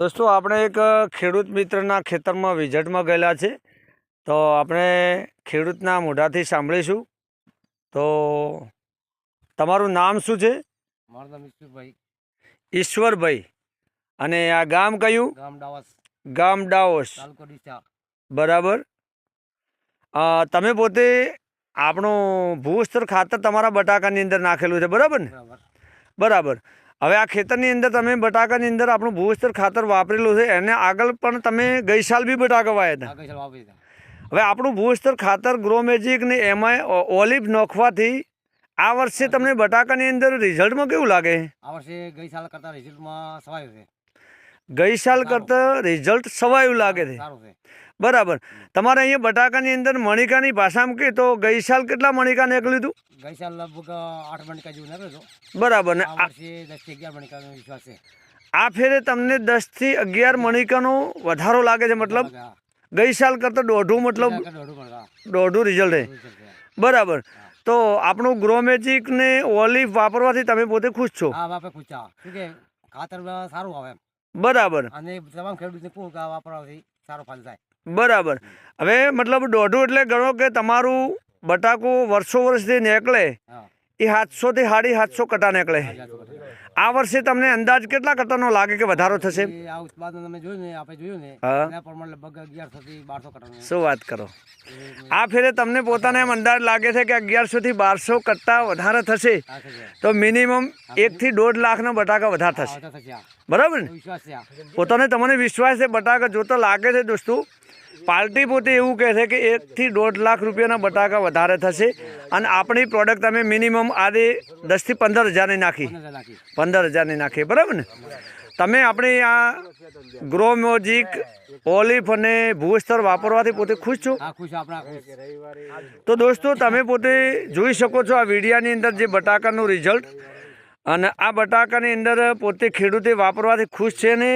દોસ્તો આપણે એક ખેડૂત મિત્રના ખેતરમાં વિઝિટમાં ગયેલા છે તો આપણે ખેડૂતના મોઢાથી સાંભળીશું. તો તમારું નામ શું છે? મારું નામ ઈશ્વરભાઈ. ઈશ્વરભાઈ. અને આ ગામ કયું? ગામ ડાવસ. ગામ ડાવસ. બરાબર. તમે પોતે આપણું ભૂસ્તર ખાતર તમારા બટાકાની અંદર નાખેલું છે બરાબર ને? બરાબર. બરાબર. હવે આ ખેતરની અંદર તમે બટાકાની અંદર આપણું ભૂસ્તર ખાતર વાપરેલું છે. એને આગળ પણ તમે ગઈ સાલ બી બટાકા વાયા હતા. હવે આપણું ભૂસ્તર ખાતર ગ્રો મેજિક ને એમાં ઓલિવ નોખવાથી આ વર્ષે તમને બટાકાની અંદર રિઝલ્ટમાં કેવું લાગે? આ વર્ષે ગઈ સાલ કરતા રિઝલ્ટમાં સવાયું છે. ગઈ સાલ. કરતાં રિઝલ્ટ સવાયું લાગે છે. બરાબર. તમારે અહીંયા બટાકાની અંદર મણિકાની ભાષામાં મૂકી તો ગઈ સાલ કેટલા મણિકા નીકળ્યું હતું? ગઈ સાલ લગભગ આઠ મણિકા જેવું બરાબર ને દસથી અગિયાર મણકાનો વિશ્વાસ છે. આ ફેરે તમને દસથી અગિયાર મણિકાનો વધારો લાગે છે મતલબ. ગઈ સાલ કરતાં દોઢું મતલબ? દોઢું રિઝલ્ટ છે. બરાબર. તો આપણું ગ્રો મેજિક ને ઓલિવ વાપરવાથી તમે પોતે ખુશ છો? કે ખાતર સારું આવે બરાબર. અને તમામ ખેડૂતને વાપરવાથી સારો ફાયદો થાય. બરાબર. હવે મતલબ દોઢું એટલે ગણો કે તમારું બટાકું વર્ષો વર્ષથી નીકળે એ સાતસોથી સાડી સાતસો કટા નીકળે. આ વર્ષે તમને અંદાજ કેટલા કટાનો લાગે કે વધારો થશે? આ ઉત્પાદન અમે જોયું ને આપણે જોયું ને એના પ્રમાણે લગભગ અગિયારસો બારસો કટન શું વાત કરો? આ ફેરે તમને પોતાને એમ અંદાજ લાગે છે કે અગિયારસોથી બારસો કટ્ટા વધારે થશે. તો મિનિમમ એકથી દોઢ લાખના બટાકા વધારે થશે. બરાબર ને. પોતાને તમને વિશ્વાસ છે બટાકા જોતો લાગે છે દોસ્તો. પાર્ટી પોતે એવું કહે છે કે એકથી દોઢ લાખ રૂપિયાના બટાકા વધારે થશે અને આપણી પ્રોડક્ટ અમે મિનિમમ આજે દસથી પંદર હજારની નાખી. પંદર હજારની નાખી બરાબર ને? તમે આપણે આ ગ્રો મોજિક ઓલિફ અને ભૂસ્તર વાપરવાથી પોતે ખુશ છો? તો દોસ્તો તમે પોતે જોઈ શકો છો આ વિડીયાની અંદર જે બટાકાનું રિઝલ્ટ અને આ બટાકાની અંદર પોતે ખેડૂતે વાપરવાથી ખુશ છે ને?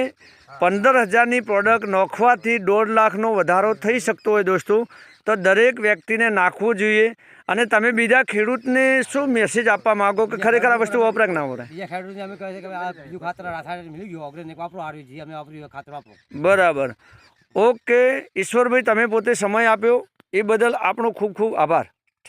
પંદર હજારની પ્રોડક્ટ નોખવાથી દોઢ લાખનો વધારો થઈ શકતો હોય દોસ્તો. તો દરેક વ્યક્તિને નાખવું જોઈએ. અને તમે બીજા ખેડૂતને શું મેસેજ આપવા માગો કે ખરેખર આ વસ્તુ વપરાક ના વપરાય? બીજા ખેડૂતને અમે કહે છે કે આ બીજું ખાતર રાસાયણિક મિલી ગયું ઓર્ગેનિક વાપરો આર્યું જે અમે વાપર્યું ખાતર વાપરો. બરાબર. ઓકે ઈશ્વરભાઈ તમે પોતે સમય આપ્યો. એ બદલ આપણો ખૂબ ખૂબ આભાર.